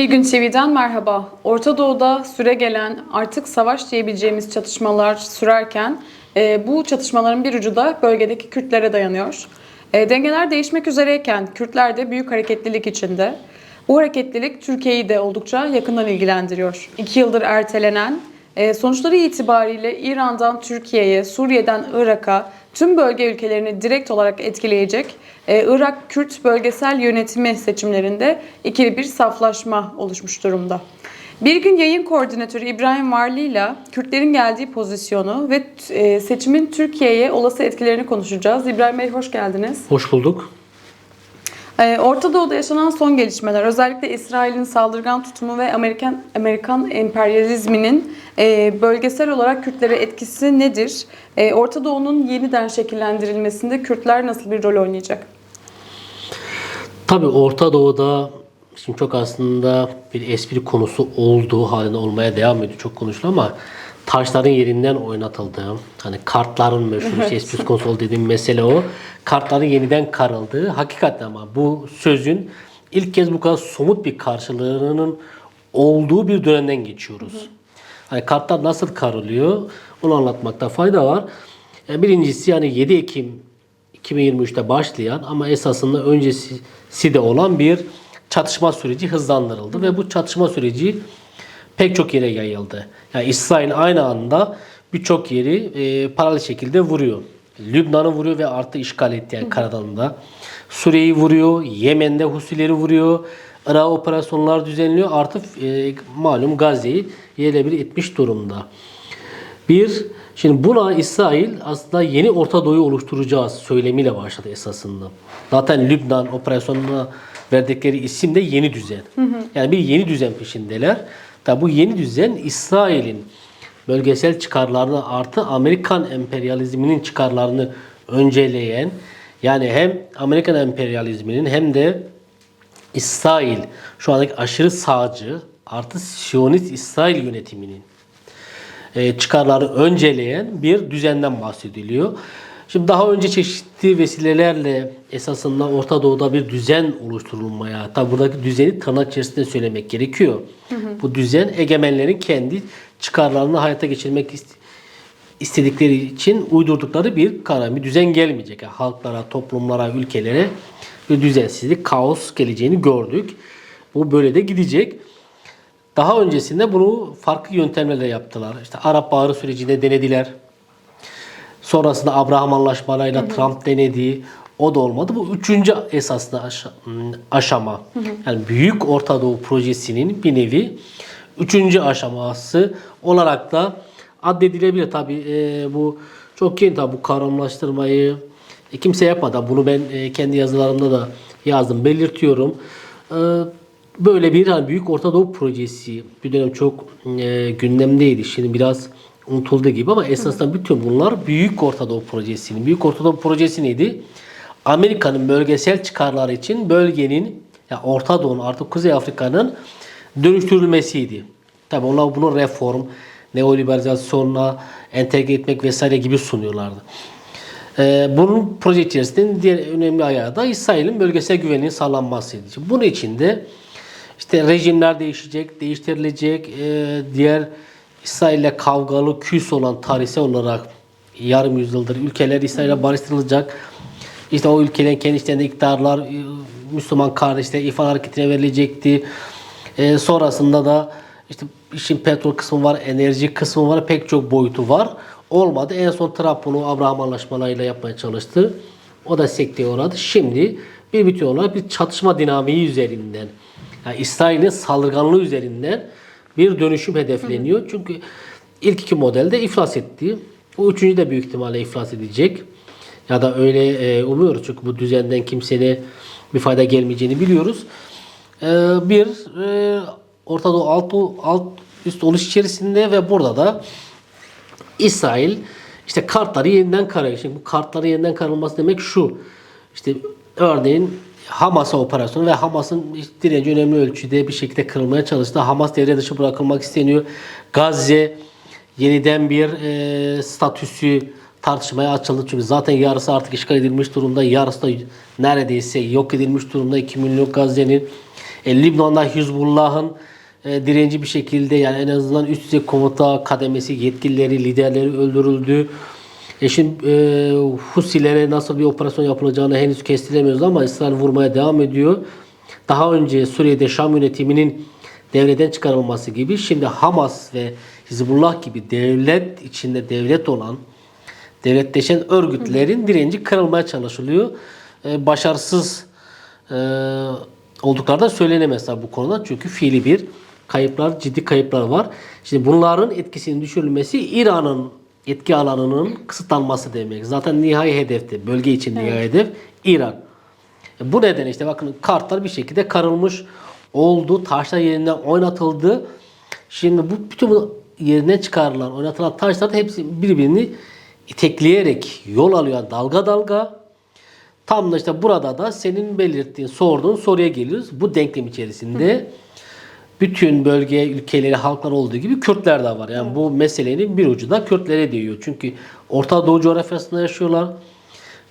Bir gün TV'den merhaba. Orta Doğu'da süre gelen artık savaş diyebileceğimiz çatışmalar sürerken e, bu çatışmaların bir ucu da bölgedeki Kürtlere dayanıyor. E, dengeler değişmek üzereyken Kürtler de büyük hareketlilik içinde. Bu hareketlilik Türkiye'yi de oldukça yakından ilgilendiriyor. İki yıldır ertelenen e, sonuçları itibariyle İran'dan Türkiye'ye, Suriye'den Irak'a tüm bölge ülkelerini direkt olarak etkileyecek Irak Kürt bölgesel yönetimi seçimlerinde ikili bir saflaşma oluşmuş durumda. Bir gün yayın koordinatörü İbrahim Varlı ile Kürtlerin geldiği pozisyonu ve e, seçimin Türkiye'ye olası etkilerini konuşacağız. İbrahim Bey hoş geldiniz. Hoş bulduk. Ee, Orta Doğu'da yaşanan son gelişmeler, özellikle İsrail'in saldırgan tutumu ve Amerikan Amerikan emperyalizminin e, bölgesel olarak Kürtlere etkisi nedir? E, Orta Doğu'nun yeniden şekillendirilmesinde Kürtler nasıl bir rol oynayacak? Tabii Orta Doğu'da şimdi çok aslında bir espri konusu olduğu halinde olmaya devam ediyor. Çok konuşuluyor ama taşların yerinden oynatıldığı, hani kartların meşhur işte espri konusu olduğu dediğim mesele o. Kartların yeniden karıldığı. Hakikaten ama bu sözün ilk kez bu kadar somut bir karşılığının olduğu bir dönemden geçiyoruz. Hani kartlar nasıl karılıyor onu anlatmakta fayda var. Birincisi yani 7 Ekim 2023'te başlayan ama esasında öncesi de olan bir çatışma süreci hızlandırıldı ve bu çatışma süreci pek çok yere yayıldı. Yani İsrail aynı anda birçok yeri e, paralel şekilde vuruyor. Lübnan'ı vuruyor ve artı işgal etti yani karadanında. Suriye'yi vuruyor, Yemen'de Husileri vuruyor. Irak operasyonlar düzenliyor. Artık e, malum Gazze'yi yerle bir etmiş durumda. Bir, şimdi buna İsrail aslında yeni Orta Doğu'yu oluşturacağız söylemiyle başladı esasında. Zaten Lübnan operasyonuna verdikleri isim de yeni düzen. Yani bir yeni düzen peşindeler. Tabi bu yeni düzen İsrail'in bölgesel çıkarlarını artı Amerikan emperyalizminin çıkarlarını önceleyen yani hem Amerikan emperyalizminin hem de İsrail şu andaki aşırı sağcı artı Siyonist İsrail yönetiminin e, çıkarları önceleyen bir düzenden bahsediliyor. Şimdi daha önce çeşitli vesilelerle esasında Orta Doğu'da bir düzen oluşturulmaya, tabi buradaki düzeni tırnak içerisinde söylemek gerekiyor. Bu düzen egemenlerin kendi çıkarlarını hayata geçirmek ist- istedikleri için uydurdukları bir karar, bir düzen gelmeyecek. Yani halklara, toplumlara, ülkelere bir düzensizlik, kaos geleceğini gördük. Bu böyle de gidecek. Daha öncesinde bunu farklı yöntemlerle yaptılar. İşte Arap Baharı sürecinde denediler. Sonrasında Abraham Anlaşmalarıyla Trump denedi. O da olmadı. Bu üçüncü esaslı aşa- aşama. Yani Büyük Orta Doğu Projesi'nin bir nevi üçüncü aşaması olarak da addedilebilir. Tabi bu çok yeni tabi bu kavramlaştırmayı e, kimse yapmadı. Bunu ben e, kendi yazılarımda da yazdım, belirtiyorum. E, böyle bir hani Büyük Orta Doğu Projesi bir dönem çok e, gündemdeydi. Şimdi biraz unutuldu gibi ama esasında bütün bunlar Büyük Orta Doğu Projesi'nin. Büyük Orta Doğu Projesi neydi? Amerika'nın bölgesel çıkarları için bölgenin ya Orta Doğu'nun artık Kuzey Afrika'nın dönüştürülmesiydi. Tabi onlar bunu reform, neoliberalizasyonla entegre etmek vesaire gibi sunuyorlardı. Ee, bunun proje içerisinde diğer önemli ayağı da İsrail'in bölgesel güvenliğinin sağlanmasıydı. Bunun içinde işte rejimler değişecek, değiştirilecek, e, diğer İsrail'le kavgalı, küs olan tarihsel olarak yarım yüzyıldır ülkeler İsrail'e barıştırılacak. İşte o ülkelerin kendi içlerinde iktidarlar e, Müslüman kardeşler ifade hareketine verilecekti. E, sonrasında da işte işin petrol kısmı var, enerji kısmı var, pek çok boyutu var. Olmadı. En son Trump bunu Abraham anlaşmalarıyla yapmaya çalıştı. O da sekteye uğradı. Şimdi bir bütün olarak bir çatışma dinamiği üzerinden, yani İsrail'in saldırganlığı üzerinden bir dönüşüm hedefleniyor. Çünkü ilk iki modelde iflas etti. Bu üçüncü de büyük ihtimalle iflas edecek. Ya da öyle e, umuyoruz çünkü bu düzenden kimseye bir fayda gelmeyeceğini biliyoruz. E, bir e, Orta Doğu alt, alt üst oluş içerisinde ve burada da İsrail işte kartları yeniden karıyor. Şimdi bu kartları yeniden karılması demek şu. İşte örneğin Hamas'a operasyonu ve Hamas'ın direnci önemli ölçüde bir şekilde kırılmaya çalıştı. Hamas devre dışı bırakılmak isteniyor. Gazze yeniden bir e, statüsü tartışmaya açıldı. Çünkü zaten yarısı artık işgal edilmiş durumda. Yarısı da neredeyse yok edilmiş durumda. 2 milyon Gazze'nin E, Lübnan'da Hizbullah'ın e, direnci bir şekilde yani en azından üst düzey komuta kademesi yetkilileri, liderleri öldürüldü. E şimdi e, Husilere nasıl bir operasyon yapılacağını henüz kestiremiyoruz ama İsrail vurmaya devam ediyor. Daha önce Suriye'de Şam yönetiminin devreden çıkarılması gibi şimdi Hamas ve Hizbullah gibi devlet içinde devlet olan devletleşen örgütlerin direnci kırılmaya çalışılıyor. E, başarısız e, oldukları da söylenemez bu konuda. Çünkü fiili bir kayıplar, ciddi kayıplar var. Şimdi bunların etkisinin düşürülmesi İran'ın etki alanının kısıtlanması demek. Zaten nihai hedefti. Bölge için nihai hedef İran. E, Bu nedenle işte bakın kartlar bir şekilde karılmış oldu. Taşlar yerinden oynatıldı. Şimdi bu bütün bu yerinden çıkarılan, oynatılan taşlar da hepsi birbirini itekleyerek yol alıyor dalga dalga. Tam da işte burada da senin belirttiğin, sorduğun soruya geliyoruz. Bu denklem içerisinde bütün bölge ülkeleri, halklar olduğu gibi Kürtler de var. Yani bu meselenin bir ucu da Kürtlere değiyor. Çünkü Orta Doğu coğrafyasında yaşıyorlar.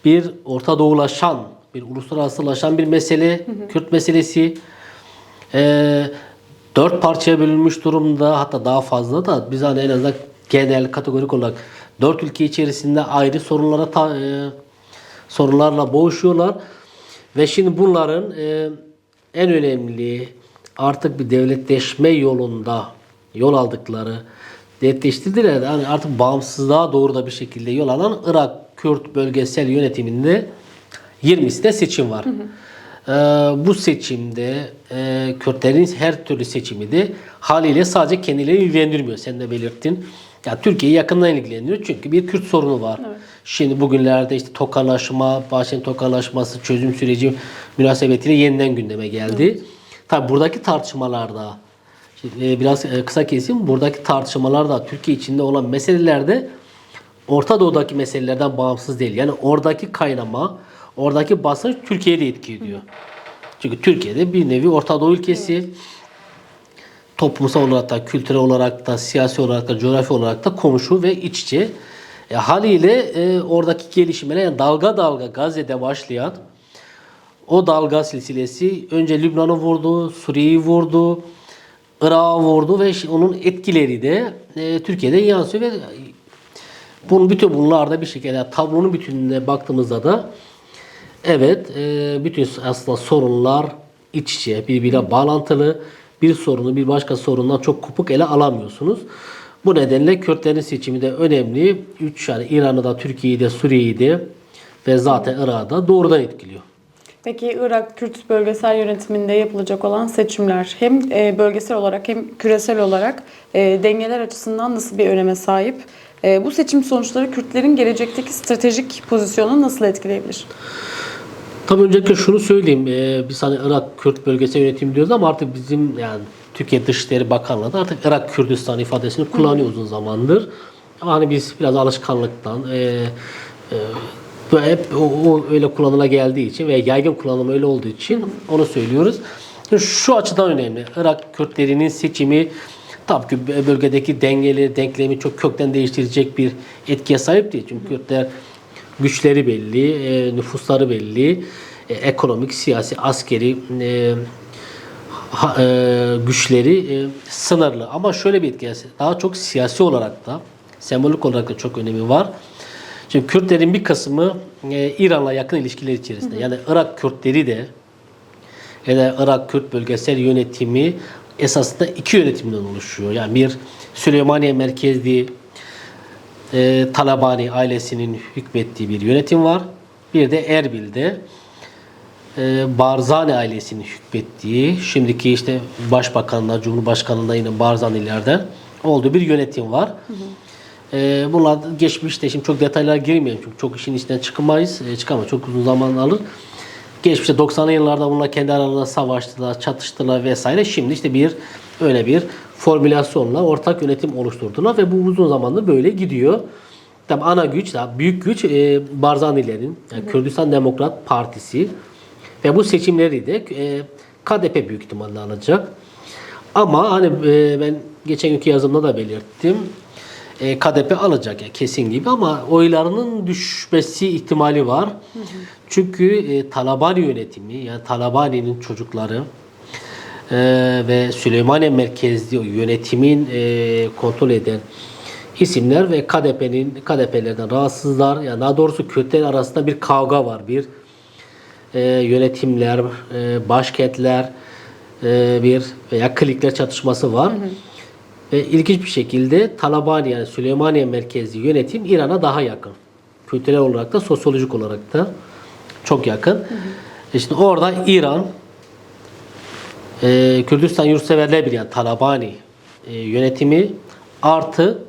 Bir Orta Doğulaşan, bir uluslararasılaşan bir mesele, Kürt meselesi. Ee, dört parçaya bölünmüş durumda hatta daha fazla da biz hani en azından genel kategorik olarak dört ülke içerisinde ayrı sorunlara ta, e, sorunlarla boğuşuyorlar ve şimdi bunların e, en önemli artık bir devletleşme yolunda yol aldıkları devletleştirdiler de hani artık bağımsızlığa doğru da bir şekilde yol alan Irak Kürt bölgesel yönetiminde 20'sinde seçim var. Ee, bu seçimde e, Kürtlerin her türlü seçimi de haliyle sadece kendilerini ilgilendirmiyor. Sen de belirttin. Ya Türkiye'yi yakından ilgilendiriyor çünkü bir Kürt sorunu var. Şimdi bugünlerde işte tokalaşma, Bahçenin tokalaşması, çözüm süreci münasebetiyle yeniden gündeme geldi. Tabi buradaki tartışmalarda şimdi, e, biraz e, kısa keseyim. Buradaki tartışmalarda Türkiye içinde olan meselelerde Orta Doğu'daki meselelerden bağımsız değil. Yani oradaki kaynama, oradaki basınç Türkiye'de etki ediyor. Çünkü Türkiye'de bir nevi Orta Doğu ülkesi toplumsal olarak da, kültürel olarak da, siyasi olarak da, coğrafi olarak da komşu ve iç içe. E, haliyle e, oradaki gelişmeler yani dalga dalga Gazze'de başlayan o dalga silsilesi önce Lübnan'ı vurdu, Suriye'yi vurdu, Irak'ı vurdu ve onun etkileri de e, Türkiye'de yansıyor ve bunun bütün bunlarda bir şekilde tablonun bütününe baktığımızda da evet e, bütün aslında sorunlar iç içe birbiriyle bağlantılı. Bir sorunu bir başka sorundan çok kopuk ele alamıyorsunuz. Bu nedenle Kürtlerin seçimi de önemli. Üç yani İran'ı da Türkiye'yi de Suriye'yi de ve zaten Irak'ı da doğrudan etkiliyor. Peki Irak Kürt bölgesel yönetiminde yapılacak olan seçimler hem e, bölgesel olarak hem küresel olarak e, dengeler açısından nasıl bir öneme sahip? E, Bu seçim sonuçları Kürtlerin gelecekteki stratejik pozisyonunu nasıl etkileyebilir? Tabii öncelikle şunu söyleyeyim. Ee, biz hani Irak Kürt bölgesel yönetim diyoruz ama artık bizim yani Türkiye Dışişleri Bakanlığı da artık Irak Kürdistan ifadesini kullanıyor uzun zamandır. Ama hani biz biraz alışkanlıktan e, e, bu hep o, o öyle kullanıla geldiği için ve yaygın kullanımı öyle olduğu için onu söylüyoruz. Şu açıdan önemli. Irak Kürtlerinin seçimi tabii ki bölgedeki dengeli, denklemi çok kökten değiştirecek bir etkiye sahip değil. Çünkü Kürtler güçleri belli, e, nüfusları belli, e, ekonomik, siyasi, askeri e, e, güçleri e, sınırlı. Ama şöyle bir etkisi, daha çok siyasi olarak da, sembolik olarak da çok önemi var. Şimdi Kürtlerin bir kısmı e, İran'la yakın ilişkiler içerisinde. Yani Irak Kürtleri de ya da Irak Kürt bölgesel yönetimi esasında iki yönetimden oluşuyor. Yani bir Süleymaniye merkezli e, Talabani ailesinin hükmettiği bir yönetim var. Bir de Erbil'de e, Barzani ailesinin hükmettiği, şimdiki işte başbakanla, cumhurbaşkanında yine Barzanilerden olduğu bir yönetim var. E, bunlar geçmişte, şimdi çok detaylara girmeyeyim çünkü çok işin içinden çıkamayız, e, çıkamayız, çok uzun zaman alır. Geçmişte 90'lı yıllarda bunlar kendi aralarında savaştılar, çatıştılar vesaire. Şimdi işte bir öyle bir formülasyonla ortak yönetim oluşturdular ve bu uzun zamandır böyle gidiyor. Tabi ana güç, büyük güç e, Barzanilerin, yani Kürdistan Demokrat Partisi ve bu seçimleri de e, KDP büyük ihtimalle alacak. Ama hani e, ben geçen günkü yazımda da belirttim. E, KDP alacak yani kesin gibi ama oylarının düşmesi ihtimali var. Çünkü e, Talabani yönetimi yani Talabani'nin çocukları e, ve Süleymaniye merkezli yönetimin e, kontrol eden isimler ve KDP'nin KDP'lerden rahatsızlar. Yani daha doğrusu Kürtler arasında bir kavga var. Bir e, yönetimler, e, başkentler e, bir veya klikler çatışması var. Ve ilginç bir şekilde Talabani yani Süleymaniye merkezli yönetim İran'a daha yakın. Kültürel olarak da sosyolojik olarak da çok yakın. İşte orada İran e, Kürdistan yurtseverler bir yani Talabani e, yönetimi artı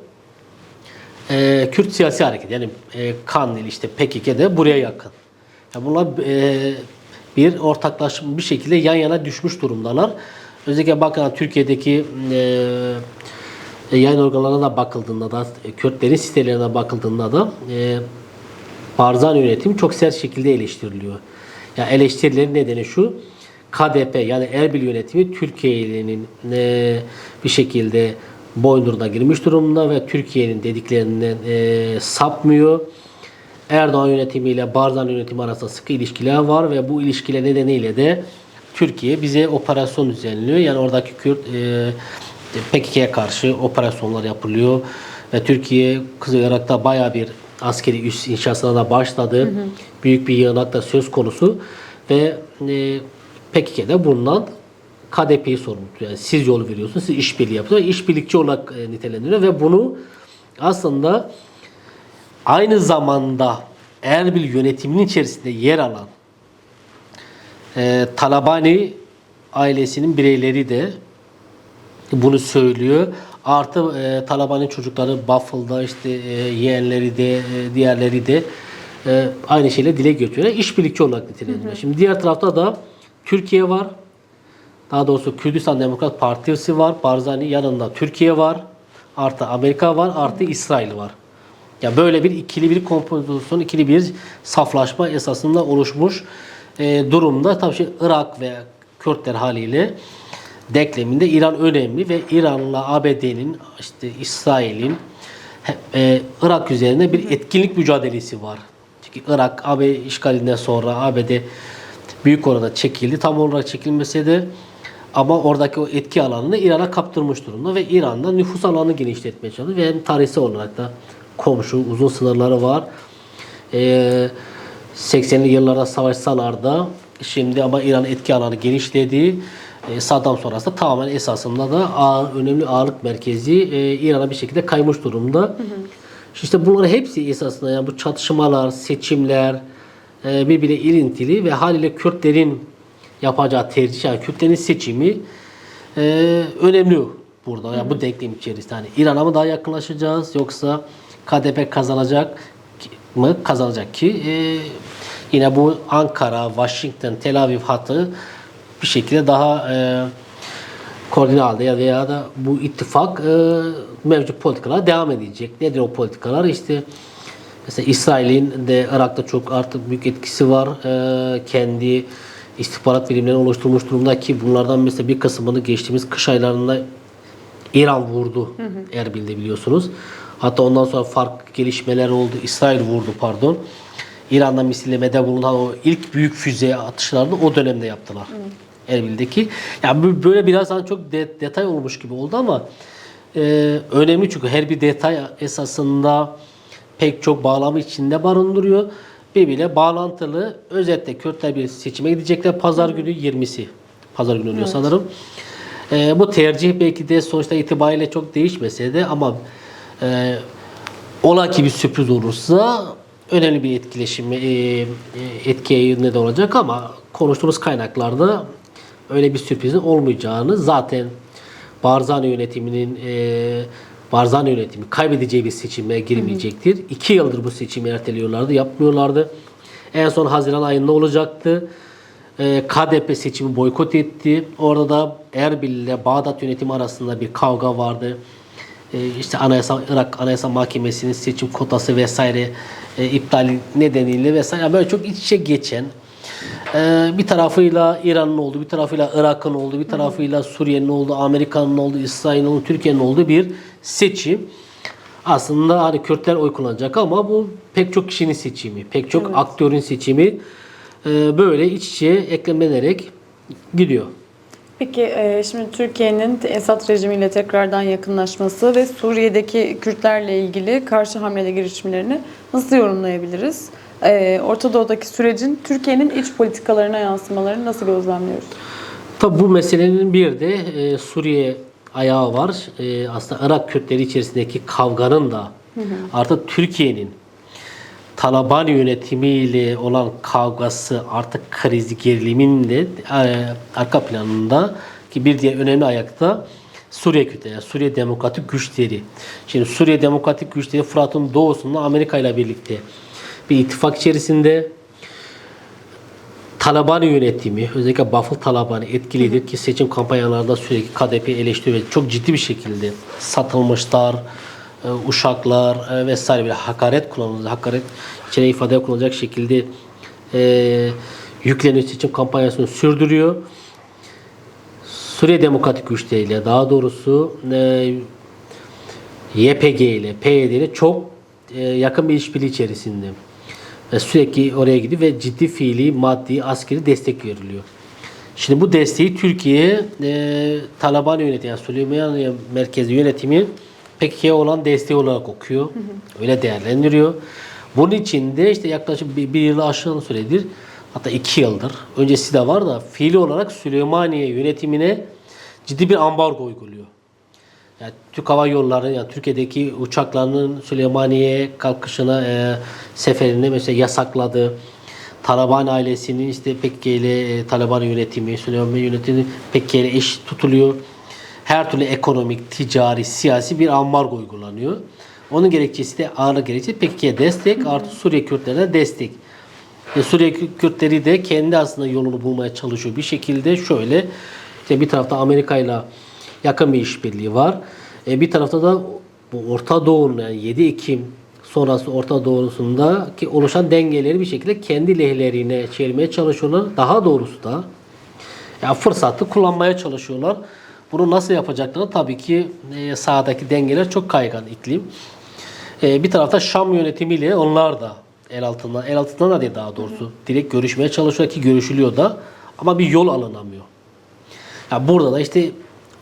e, Kürt siyasi hareket yani e, Kandil işte PKK de buraya yakın. Yani bunlar e, bir ortaklaşma bir şekilde yan yana düşmüş durumdalar. Özellikle bakın Türkiye'deki e, yayın organlarına da bakıldığında da e, Kürtlerin sitelerine bakıldığında da e, Barzani yönetimi çok sert şekilde eleştiriliyor. Ya eleştirilerin nedeni şu. KDP yani Erbil yönetimi Türkiye'nin e, bir şekilde boynuna girmiş durumda ve Türkiye'nin dediklerinden e, sapmıyor. Erdoğan yönetimiyle Barzani yönetimi arasında sıkı ilişkiler var ve bu ilişkiler nedeniyle de Türkiye bize operasyon düzenliyor. Yani oradaki Kürt e, PKK'ya karşı operasyonlar yapılıyor ve Türkiye Kuzey Irak'ta baya bir askeri üs inşasına da başladı. Büyük bir yığınak da söz konusu ve e, PKK de bundan KDP'yi sorumlu. Yani siz yol veriyorsunuz, siz işbirliği yapıyorsunuz. İşbirlikçi olarak e, nitelendiriyor ve bunu aslında aynı zamanda Erbil yönetiminin içerisinde yer alan e, Talabani ailesinin bireyleri de bunu söylüyor. Artı e, Talabani çocukları Baffle'da işte e, yeğenleri de e, diğerleri de e, aynı şeyle dile getiriyor. İşbirlikçi olarak nitelendiriyor. Şimdi diğer tarafta da Türkiye var. Daha doğrusu Kürdistan Demokrat Partisi var. Barzani yanında Türkiye var. Artı Amerika var. Artı İsrail var. Ya böyle bir ikili bir kompozisyon, ikili bir saflaşma esasında oluşmuş e, durumda. Tabii şey Irak ve Kürtler haliyle denkleminde İran önemli ve İran'la ABD'nin işte İsrail'in e, Irak üzerinde bir etkinlik mücadelesi var. Çünkü Irak AB işgalinden sonra ABD büyük oranda çekildi. Tam olarak çekilmese de ama oradaki o etki alanını İran'a kaptırmış durumda ve İran'da nüfus alanını genişletmeye çalışıyor ve hem tarihsel olarak da komşu uzun sınırları var. Ee, 80'li yıllarda savaşsalar da şimdi ama İran etki alanı genişledi. Ee, Saddam sonrasında tamamen esasında da ağır, önemli ağırlık merkezi e, İran'a bir şekilde kaymış durumda. İşte bunların hepsi esasında yani bu çatışmalar, seçimler e, birbirine ilintili ve haliyle Kürtlerin yapacağı tercih, yani Kürtlerin seçimi e, önemli burada. Yani bu denklem içerisinde. Hani İran'a mı daha yakınlaşacağız yoksa KDP kazanacak mı? Kazanacak ki e, yine bu Ankara, Washington, Tel Aviv hattı bir şekilde daha e, koordine halde ya veya da bu ittifak e, mevcut politikalar devam edecek. Nedir o politikalar? İşte mesela İsrail'in de Irak'ta çok artık büyük etkisi var. E, kendi istihbarat birimlerini oluşturmuş durumda ki bunlardan mesela bir kısmını geçtiğimiz kış aylarında İran vurdu Erbil'de biliyorsunuz. Hatta ondan sonra farklı gelişmeler oldu. İsrail vurdu pardon. İran'da misillemede bulunan o ilk büyük füze atışlarını o dönemde yaptılar. Erbil'deki. Yani böyle biraz daha çok de- detay olmuş gibi oldu ama e, önemli çünkü her bir detay esasında pek çok bağlamı içinde barındırıyor. Birbiriyle bağlantılı. Özetle Kürtler bir seçime gidecekler. Pazar günü 20'si. Pazar günü oluyor sanırım. E, bu tercih belki de sonuçta itibariyle çok değişmese de ama e, ola ki bir sürpriz olursa önemli bir etkileşim, e, e, etkiye neden olacak ama konuştuğumuz kaynaklarda öyle bir sürprizin olmayacağını zaten Barzani yönetiminin e, Barzani yönetimi kaybedeceği bir seçime girmeyecektir. İki yıldır bu seçimi erteliyorlardı, yapmıyorlardı. En son Haziran ayında olacaktı. E, KDP seçimi boykot etti. Orada da Erbil ile Bağdat yönetimi arasında bir kavga vardı. E, işte Anayasa Irak Anayasa Mahkemesi'nin seçim kotası vesaire e, iptali nedeniyle vesaire Yani böyle çok iç içe geçen e, bir tarafıyla İran'ın olduğu, bir tarafıyla Irak'ın olduğu, bir tarafıyla Suriye'nin olduğu, Amerika'nın olduğu, İsrail'in olduğu, Türkiye'nin olduğu bir seçim. Aslında hani Kürtler oy kullanacak ama bu pek çok kişinin seçimi, pek çok aktörün seçimi e, böyle iç içe eklemlenerek gidiyor. Peki e, şimdi Türkiye'nin Esad rejimiyle tekrardan yakınlaşması ve Suriye'deki Kürtlerle ilgili karşı hamle girişimlerini nasıl yorumlayabiliriz? E, Orta Doğu'daki sürecin Türkiye'nin iç politikalarına yansımalarını nasıl gözlemliyoruz? Tabi bu meselenin bir de e, Suriye ayağı var. E, aslında Irak Kürtleri içerisindeki kavganın da artık Türkiye'nin Taliban yönetimiyle olan kavgası artık krizi gerilimin de e, arka planında ki bir diğer önemli ayakta Suriye yani Suriye Demokratik Güçleri. Şimdi Suriye Demokratik Güçleri Fırat'ın doğusunda Amerika ile birlikte bir ittifak içerisinde Taliban yönetimi, özellikle Bafıl Taliban'ı etkilidir ki seçim kampanyalarında sürekli KDP eleştiriyor ve çok ciddi bir şekilde satılmışlar, uşaklar e, vesaire bir hakaret kullanılıyor. Hakaret içine ifade kullanacak şekilde e, yükleniyor seçim kampanyasını sürdürüyor. Suriye Demokratik Güçleriyle daha doğrusu e, YPG ile PYD ile çok e, yakın bir işbirliği içerisinde. Ve sürekli oraya gidiyor ve ciddi fiili, maddi, askeri destek veriliyor. Şimdi bu desteği Türkiye e, Taliban yönetimi, yani Süleymaniye merkezi yönetimi PKK'ya olan desteği olarak okuyor. Öyle değerlendiriyor. Bunun için de işte yaklaşık bir, bir yılı aşkın süredir hatta iki yıldır öncesi de var da fiili olarak Süleymaniye yönetimine ciddi bir ambargo uyguluyor. Yani Türk Hava Yolları, yani Türkiye'deki uçaklarının Süleymaniye'ye kalkışına, e, seferini mesela yasakladı. Taliban ailesinin işte PKK ile e, Taliban yönetimi, Süleymaniye yönetimi PKK ile eş tutuluyor. Her türlü ekonomik, ticari, siyasi bir ambargo uygulanıyor. Onun gerekçesi de ağırlık gerekçesi PKK'ya destek, artı Suriye Kürtlerine destek. E, Suriye Kürtleri de kendi aslında yolunu bulmaya çalışıyor. Bir şekilde şöyle, işte bir tarafta Amerika ile yakın bir işbirliği var. E, bir tarafta da bu Orta Doğu'nun yani 7 Ekim sonrası Orta Doğu'sunda ki oluşan dengeleri bir şekilde kendi lehlerine çevirmeye çalışıyorlar. Daha doğrusu da ya fırsatı kullanmaya çalışıyorlar. Bunu nasıl yapacaklarını tabii ki e, sahadaki dengeler çok kaygan iklim. E, bir tarafta Şam yönetimiyle onlar da el altından, el altından da değil daha doğrusu direkt görüşmeye çalışıyor ki görüşülüyor da ama bir yol alınamıyor. Ya burada da işte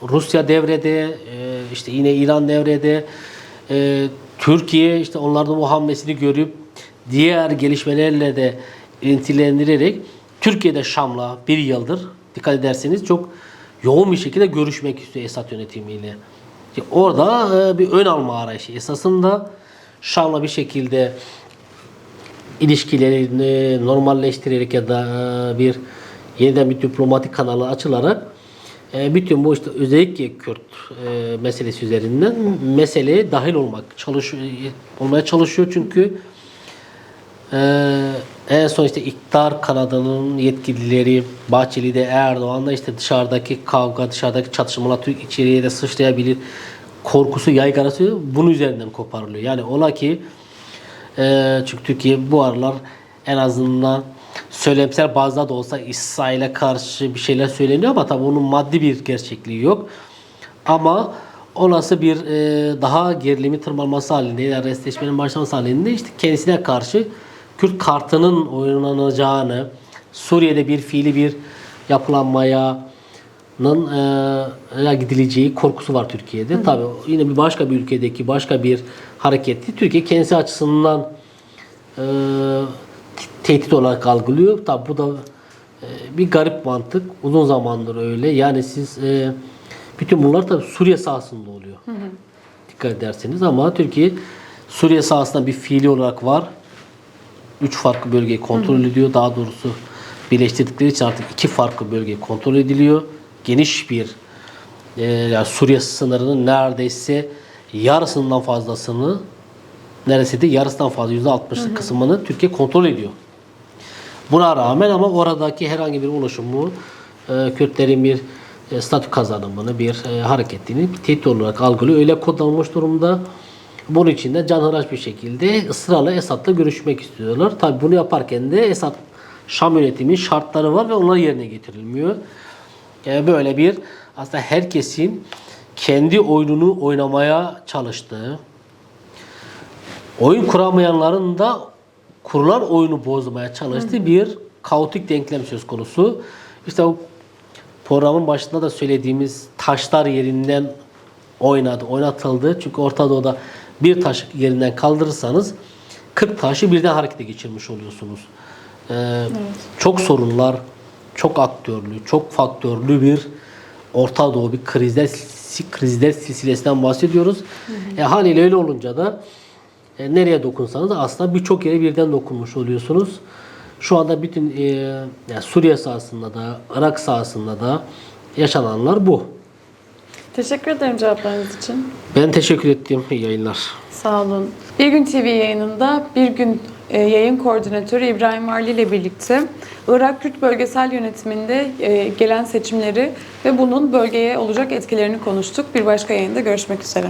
Rusya devrede, e, işte yine İran devrede, e, Türkiye işte onların bu hamlesini görüp diğer gelişmelerle de ilintilendirerek Türkiye'de Şam'la bir yıldır dikkat ederseniz çok yoğun bir şekilde görüşmek istiyor Esad yönetimiyle. Orada e, bir ön alma arayışı. Esasında Şam'la bir şekilde ilişkilerini normalleştirerek ya da e, bir yeniden bir diplomatik kanalı açılarak e, bütün bu işte özellikle Kürt meselesi üzerinden meseleye dahil olmak çalışıyor olmaya çalışıyor çünkü e, en son işte iktidar kanadının yetkilileri Bahçeli de Erdoğan da işte dışarıdaki kavga, dışarıdaki çatışmalar Türk içeriye de sıçrayabilir korkusu, yaygarası bunun üzerinden koparılıyor. Yani ola ki e, çünkü Türkiye bu aralar en azından söylemsel bazda da olsa İsrail'e karşı bir şeyler söyleniyor ama tabii onun maddi bir gerçekliği yok. Ama olası bir e, daha gerilimi tırmanması halinde ya restleşmenin başlaması halinde işte kendisine karşı Kürt kartının oynanacağını, Suriye'de bir fiili bir yapılanmaya e, gidileceği korkusu var Türkiye'de. Tabii yine bir başka bir ülkedeki başka bir hareketi Türkiye kendisi açısından e, tehdit olarak algılıyor. Tabi bu da e, bir garip mantık. Uzun zamandır öyle. Yani siz e, bütün bunlar tabi Suriye sahasında oluyor. Dikkat ederseniz ama Türkiye Suriye sahasında bir fiili olarak var. Üç farklı bölgeyi kontrol ediyor. Daha doğrusu birleştirdikleri için artık iki farklı bölge kontrol ediliyor. Geniş bir e, yani Suriye sınırının neredeyse yarısından fazlasını neredeyse de yarısından fazla %60'lık kısmını Türkiye kontrol ediyor. Buna rağmen ama oradaki herhangi bir oluşumu e, Kürtlerin bir e, statü kazanımını, bir e, hareketini bir tehdit olarak algılıyor. Öyle kodlanmış durumda. Bunun için de canhıraş bir şekilde ısrarla Esad'la görüşmek istiyorlar. Tabi bunu yaparken de Esad Şam yönetimi şartları var ve onlar yerine getirilmiyor. Yani böyle bir aslında herkesin kendi oyununu oynamaya çalıştığı, oyun kuramayanların da kurulan oyunu bozmaya çalıştığı bir kaotik denklem söz konusu. İşte o programın başında da söylediğimiz taşlar yerinden oynadı, oynatıldı. Çünkü Orta Doğu'da bir taşı yerinden kaldırırsanız 40 taşı birden harekete geçirmiş oluyorsunuz. Ee, Çok sorunlar, çok aktörlü, çok faktörlü bir Orta Doğu bir krizler krizler silsilesinden bahsediyoruz. E, haliyle öyle olunca da e, nereye dokunsanız aslında birçok yere birden dokunmuş oluyorsunuz. Şu anda bütün e, yani Suriye sahasında da Irak sahasında da yaşananlar bu. Teşekkür ederim cevaplarınız için. Ben teşekkür ettim. İyi yayınlar. Sağ olun. Bir Gün TV yayınında Bir Gün e, yayın koordinatörü İbrahim Varlı ile birlikte Irak Kürt Bölgesel Yönetiminde e, gelen seçimleri ve bunun bölgeye olacak etkilerini konuştuk. Bir başka yayında görüşmek üzere.